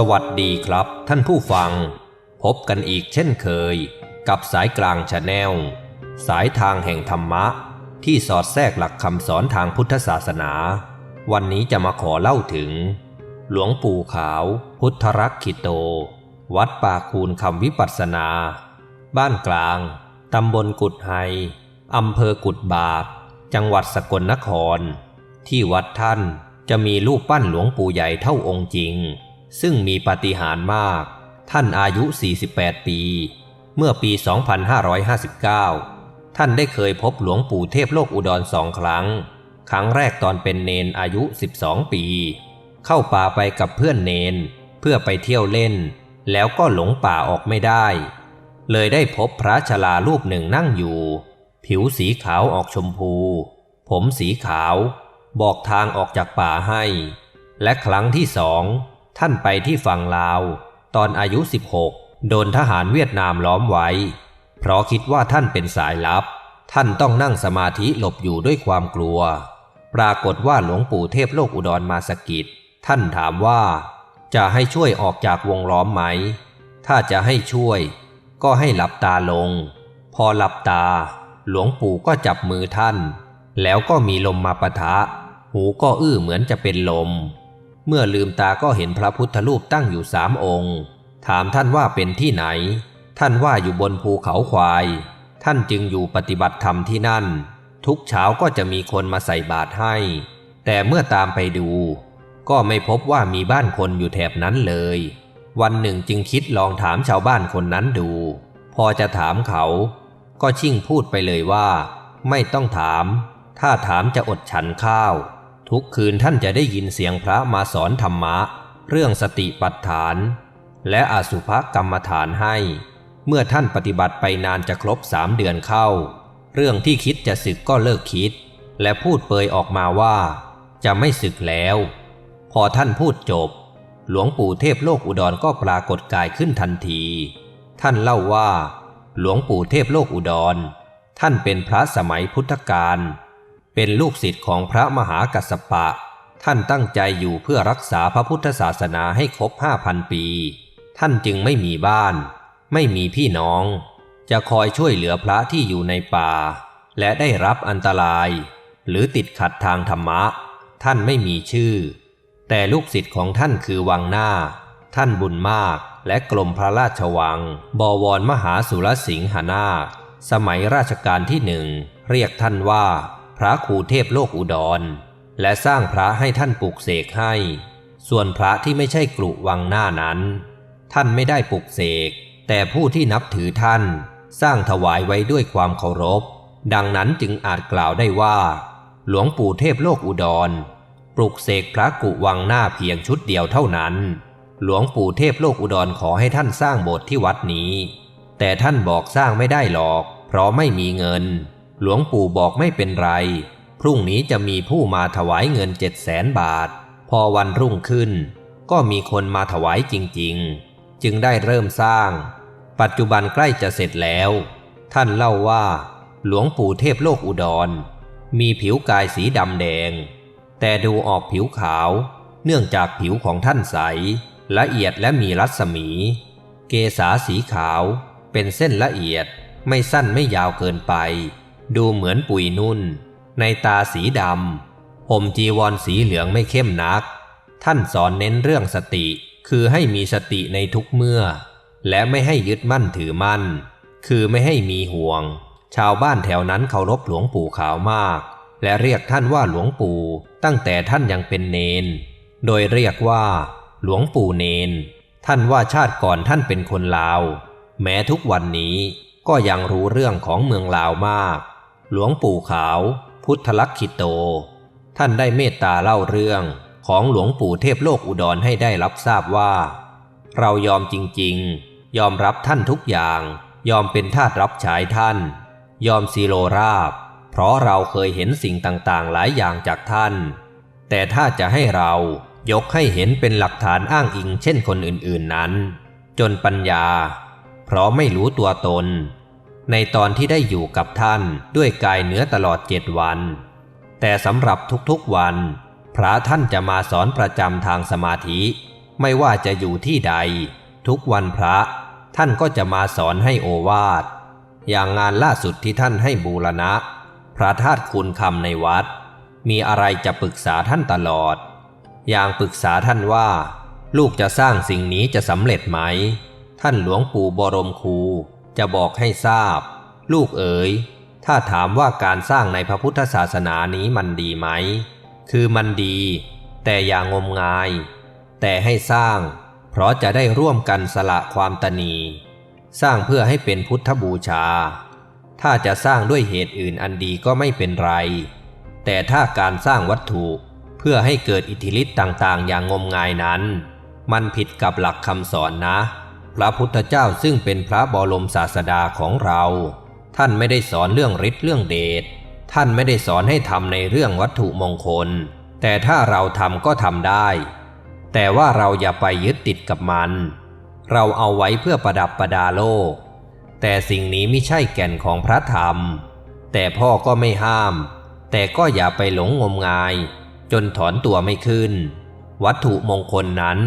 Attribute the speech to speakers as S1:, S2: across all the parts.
S1: สวัสดีครับท่านผู้ฟัง พบกันอีกเช่นเคย กับสายกลางชาแนล สายทางแห่งธรรมะ ที่สอดแทรกหลักคำสอนทางพุทธศาสนา วันนี้จะมาขอเล่าถึง หลวงปู่ขาว พุทธรักขิโต วัดป่าคูนคำวิปัสสนา บ้านกลางตำบลกุดไฮอำเภอกุดบาก จังหวัดสกลนคร ที่วัดท่านจะมีรูปปั้นหลวงปู่ใหญ่เท่าองค์จริง ซึ่งมีปาฏิหาริย์มาก ท่านอายุ 48 ปี เมื่อปี 2559 ท่านได้เคยพบหลวงปู่เทพโลกอุดรสองครั้ง ครั้งแรกตอนเป็นเนนอายุ 12 ปี เข้าป่าไปกับเพื่อนเนน เพื่อไปเที่ยวเล่น แล้วก็หลงป่าออกไม่ได้ เลยได้พบพระชรารูปหนึ่งนั่งอยู่ ผิวสีขาวออกชมพู ผมสีขาว บอกทางออกจากป่าให้ และครั้งที่สอง ท่านไปที่ฝั่งลาว ตอนอายุ 16 โดนทหารเวียดนามล้อมไว้ เพราะคิดว่าท่านเป็นสายลับ ท่านต้องนั่งสมาธิหลบอยู่ด้วยความกลัว ปรากฏว่าหลวงปู่เทพโลกอุดรมาสกิดท่านถามว่า จะให้ช่วยออกจากวงล้อมไหม ถ้าจะให้ช่วย ก็ให้หลับตาลง พอหลับตา หลวงปู่ก็จับมือท่าน แล้วก็มีลมมาปะทะ หูก็อื้อเหมือนจะเป็นลม เมื่อลืมตาก็เห็นพระพุทธรูปตั้งอยู่สามองค์ ถามท่านว่าเป็นที่ไหน ท่านว่าอยู่บนภูเขาควาย ท่านจึงอยู่ปฏิบัติธรรมที่นั่น ทุกเช้าก็จะมีคนมาใส่บาตรให้ แต่เมื่อตามไปดู ก็ไม่พบว่ามีบ้านคนอยู่แถบนั้นเลย วันหนึ่งจึงคิดลองถามชาวบ้านคนนั้นดู พอจะถามเขา ก็ชิ่งพูดไปเลยว่า ไม่ต้องถาม ถ้าถามจะอดฉันข้าว ทุกคืนท่านจะได้ยินเสียงพระมาสอนธรรมะ เรื่องสติปัฏฐาน และอสุภกรรมฐานให้ เมื่อท่านปฏิบัติไปนานจะครบสามเดือนเข้า เรื่องที่คิดจะศึกก็เลิกคิด และพูดเปยออกมาว่า จะไม่ศึกแล้ว พอท่านพูดจบ หลวงปู่เทพโลกอุดรก็ปรากฏกายขึ้นทันที ท่านเล่าว่า หลวงปู่เทพโลกอุดร ท่านเป็นพระสมัยพุทธกาล เป็นลูกศิษย์ของพระมหากัสสปะ ท่านตั้งใจอยู่เพื่อรักษาพระพุทธศาสนาให้ครบห้าพันปี ท่านจึงไม่มีบ้าน ไม่มีพี่น้อง จะคอยช่วยเหลือพระที่อยู่ในป่า และได้รับอันตราย หรือติดขัดทางธรรมะ ท่านไม่มีชื่อ แต่ลูกศิษย์ของท่านคือวังหน้า ท่านบุญมากและกรมพระราชวัง บวรมหาสุรสิงหนา สมัยราชการที่หนึ่งเรียกท่านว่า พระครูเทพโลกอุดร และสร้างพระให้ท่านปลุกเสกให้ ส่วนพระที่ไม่ใช่กรุวังหน้านั้น ท่านไม่ได้ปลุกเสก แต่ผู้ที่นับถือท่าน สร้างถวายไว้ด้วยความเคารพ ดังนั้นจึงอาจกล่าวได้ว่า หลวงปู่เทพโลกอุดร ปลุกเสกพระกุวังหน้าเพียงชุดเดียวเท่านั้น หลวงปู่เทพโลกอุดรขอให้ท่านสร้างโบสถ์ที่วัดนี้ แต่ท่านบอกสร้างไม่ได้หรอก เพราะไม่มีเงิน หลวงปู่บอกไม่เป็นไร พรุ่งนี้จะมีผู้มาถวายเงินเจ็ดแสนบาท พอวันรุ่งขึ้น ก็มีคนมาถวายจริง ๆ จึงได้เริ่มสร้าง ปัจจุบันใกล้จะเสร็จแล้ว ท่านเล่าว่า หลวงปู่เทพโลกอุดร มีผิวกายสีดำแดง แต่ดูออกผิวขาว เนื่องจากผิวของท่านใส ละเอียดและมีรัศมี เกษาสีขาว เป็นเส้นละเอียดไม่สั้นไม่ยาวเกินไป ดูเหมือนปุยนุ่น ในตาสีดำห่มจีวรสีเหลืองไม่เข้มนัก ท่านสอนเน้นเรื่องสติ คือให้มีสติในทุกเมื่อ และไม่ให้ยึดมั่นถือมั่น คือไม่ให้มีห่วง ชาวบ้านแถวนั้นเคารพหลวงปู่ขาวมาก และเรียกท่านว่าหลวงปู่ตั้งแต่ท่านยังเป็นเนน โดยเรียกว่า หลวงปู่เนน ท่านว่าชาติก่อนท่านเป็นคนลาว แม้ทุกวันนี้ก็ยังรู้เรื่องของเมืองลาวมาก หลวงปู่ขาว พุทธลักขิโต ท่านได้เมตตาเล่าเรื่องของหลวงปู่เทพโลกอุดรให้ได้รับทราบว่า เรายอมจริงๆ ยอมรับท่านทุกอย่าง ยอมเป็นทาสรับใช้ท่าน ยอมซีโรราบ เพราะเราเคยเห็นสิ่งต่างๆ หลายอย่างจากท่าน แต่ถ้าจะให้เรายกให้เห็นเป็นหลักฐานอ้างอิงเช่นคนอื่นๆนั้น จนปัญญา เพราะไม่รู้ตัวตน ในตอนที่ได้อยู่กับท่านด้วยกายเนื้อตลอดเจ็ดวัน แต่สำหรับทุกๆวัน พระท่านจะมาสอนประจำทางสมาธิ ไม่ว่าจะอยู่ที่ใด ทุกวันพระท่านก็จะมาสอนให้โอวาท อย่างงานล่าสุดที่ท่านให้บูรณะ พระธาตุคุณคำในวัด มีอะไรจะปรึกษาท่านตลอด อย่างปรึกษาท่านว่า ลูกจะสร้างสิ่งนี้จะสำเร็จไหม ท่านหลวงปู่บรมครู จะบอกให้ทราบ ลูกเอ๋ย ถ้าถามว่าการสร้างในพระพุทธศาสนานี้มันดีไหม คือมันดี แต่อย่างงมงาย แต่ให้สร้าง เพราะจะได้ร่วมกันสละความตนี สร้างเพื่อให้เป็นพุทธบูชา ถ้าจะสร้างด้วยเหตุอื่นอันดีก็ไม่เป็นไร แต่ถ้าการสร้างวัตถุเพื่อให้เกิดอิทธิฤทธิ์ต่างๆ อย่างงมงายนั้น มันผิดกับหลักคำสอนนะ พระพุทธเจ้าซึ่งเป็นพระบรมศาสดาของเรา ท่านไม่ได้สอนเรื่องฤทธิ์เรื่องเดช ท่านไม่ได้สอนให้ทำในเรื่องวัตถุมงคล แต่ถ้าเราทำก็ทำได้ แต่ว่าเราอย่าไปยึดติดกับมัน เราเอาไว้เพื่อประดับประดาโลก แต่สิ่งนี้ไม่ใช่แก่นของพระธรรม แต่พ่อก็ไม่ห้าม แต่ก็อย่าไปหลงงมงาย จนถอนตัวไม่ขึ้น วัตถุมงคลนั้น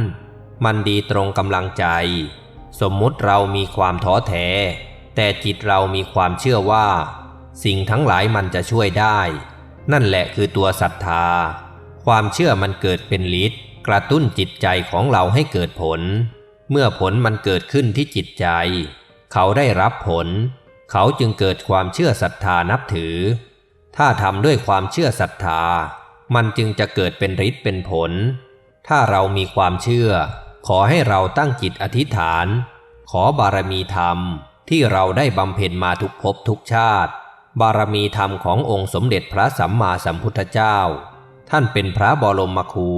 S1: มันดีตรงกำลังใจ สมมุติเรามีความท้อแท้ แต่จิตเรามีความเชื่อว่า สิ่งทั้งหลายมันจะช่วยได้ นั่นแหละคือตัวศรัทธา ความเชื่อมันเกิดเป็นฤทธิ์กระตุ้นจิตใจของเราให้เกิดผล เมื่อผลมันเกิดขึ้นที่จิตใจ เขาได้รับผล เขาจึงเกิดความเชื่อศรัทธานับถือ ถ้าทำด้วยความเชื่อศรัทธา มันจึงจะเกิดเป็นฤทธิ์เป็นผล ถ้าเรามีความเชื่อ ขอให้เราตั้งจิตอธิษฐาน ขอบารมีธรรมที่เราได้บำเพ็ญมาทุกภพทุกชาติ บารมีธรรมขององค์สมเด็จพระสัมมาสัมพุทธเจ้า ท่านเป็นพระบรมครู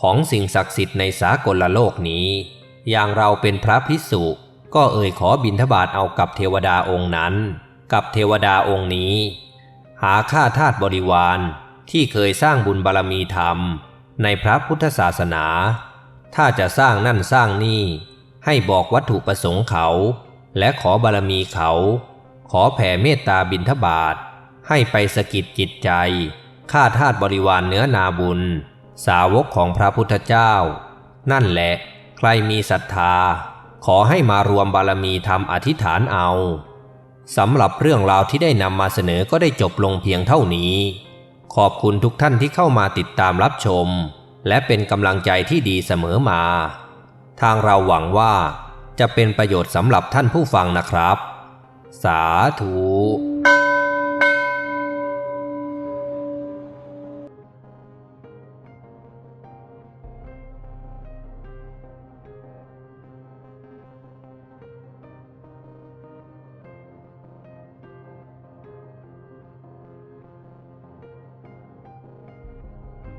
S1: ของสิ่งศักดิ์สิทธิ์ในสากลโลกนี้ อย่างเราเป็นพระพิสุก็เอ่ยขอบิณฑบาตเอากับเทวดาองค์นั้น กับเทวดาองค์นี้ หาค่าทาสบริวารที่เคยสร้างบุญบารมีธรรม ในพระพุทธศาสนา ถ้าจะสร้างนั่นสร้างนี่ ให้บอกวัตถุประสงค์เขา และขอบารมีเขา ขอแผ่เมตตาบิณฑบาตให้ไปสกิดจิตใจข้าทาสบริวารเนื้อนาบุญ สาวกของพระพุทธเจ้า นั่นแหละ ใครมีศรัทธา ขอให้มารวมบารมีทำอธิษฐานเอาสำหรับเรื่องราวที่ได้นำมาเสนอก็ได้จบลงเพียงเท่านี้ ขอบคุณทุกท่านที่เข้ามาติดตามรับชม และเป็นกำลังใจที่ดีเสมอมา ทางเราหวังว่าจะเป็นประโยชน์สำหรับท่านผู้ฟังนะครับ สาธุ